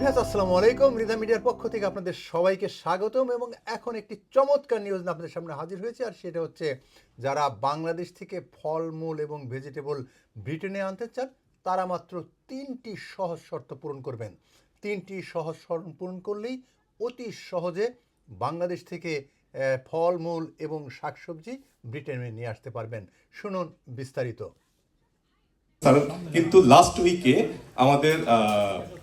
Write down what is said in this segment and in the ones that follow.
ভিয়াস আসসালামু আলাইকুম। রিদা মিডিয়ার পক্ষ থেকে আপনাদের সবাইকে স্বাগতম এবং এখন একটি চমৎকার নিউজ আপনাদের সামনে হাজির হয়েছে, আর সেটা হচ্ছে যারা বাংলাদেশ থেকে ফলমূল এবং ভেজিটেবল ব্রিটেনে আনতে চান, তারা মাত্র তিনটি সহজ শর্ত পূরণ করবেন। তিনটি সহজ শর্ত পূরণ করলেই অতি সহজে বাংলাদেশ থেকে ফলমূল এবং শাকসবজি ব্রিটেনে নিয়ে আসতে পারবেন। শুনুন বিস্তারিত। স্যার, কিন্তু লাস্ট উইকে আমাদের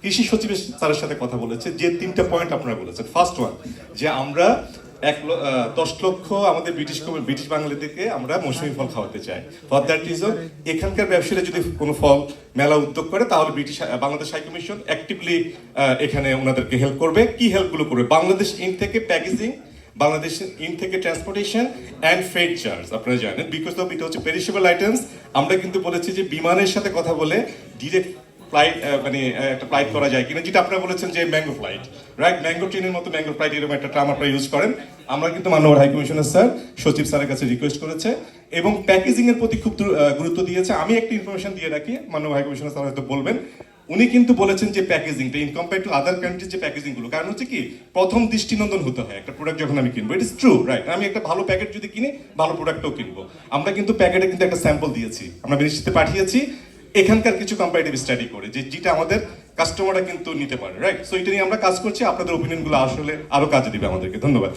কৃষি সচিবের স্যারের সাথে কথা বলেছে, যে তিনটা পয়েন্ট আপনারা বলেছেন। ফার্স্ট ওয়ান যে আমরা এক দশ লক্ষ আমাদের ব্রিটিশ ব্রিটিশ বাঙালিদেরকে আমরা মৌসুমি ফল খাওয়াতে চাই। ফর দ্যাট রিজন এখানকার ব্যবসায়ীরা যদি কোনো ফল মেলা উদ্যোগ করে, তাহলে British Bangladesh high commission actively এখানে ওনাদেরকে হেল্প করবে। কি হেল্পগুলো করবে? বাংলাদেশ ইন থেকে প্যাকেজিং বাংলাদেশ ইন থেকে ট্রান্সপোর্টেশন অ্যান্ড ফ্রেড চার্জ আপনারা জানেন বিকজ অফ এটা হচ্ছে পেরিশেবল আইটেমস আমরা কিন্তু বলেছি যে বিমানের সাথে কথা বলে ডিরেক্ট ফ্লাইট মানে একটা ফ্লাইট করা যায় কিনা, যেটা আপনারা বলেছেন যে ম্যাঙ্গো ফ্লাইট রাইট ম্যাঙ্গো ট্রেনের মতো ম্যাঙ্গো ফ্লাইট এরকম একটা টার্ম আপনারা ইউজ করেন। আমরা কিন্তু মাননীয় হাই কমিশনার স্যার, সচিব স্যারের কাছে রিকোয়েস্ট করেছে, এবং প্যাকেজিং এর প্রতি খুব গুরুত্ব দিয়েছে। আমি একটা ইনফরমেশন দিয়ে রাখি মাননীয় হাই কমিশনার স্যার হয়তো বলবেন। উনি কিন্তু বলেছেন যে প্যাকেজিংটা in compare to other countries যে প্যাকেজিংগুলো কারণ হচ্ছে কি, প্রথম দৃষ্টিনন্দন হতে হয় একটা প্রোডাক্ট যখন আমি কিনবো। ইট ইস ট্রু রাইট আমি একটা ভালো প্যাকেট যদি কিনি, ভালো প্রোডাক্টও কিনবো। আমরা কিন্তু প্যাকেটে কিন্তু একটা স্যাম্পল দিয়েছি। আমরা মিনিস্ট্রিতে পাঠিয়েছি। এখানকার কিছু কম্পারেটিভ স্টাডি করে, যে যেটা আমাদের কাস্টমাররা কিন্তু নিতে পারে রাইট সো এটা নিয়ে আমরা কাজ করছি। আপনাদের ওপিনিয়নগুলো আসলে আরও কাজে দিবে আমাদেরকে। ধন্যবাদ।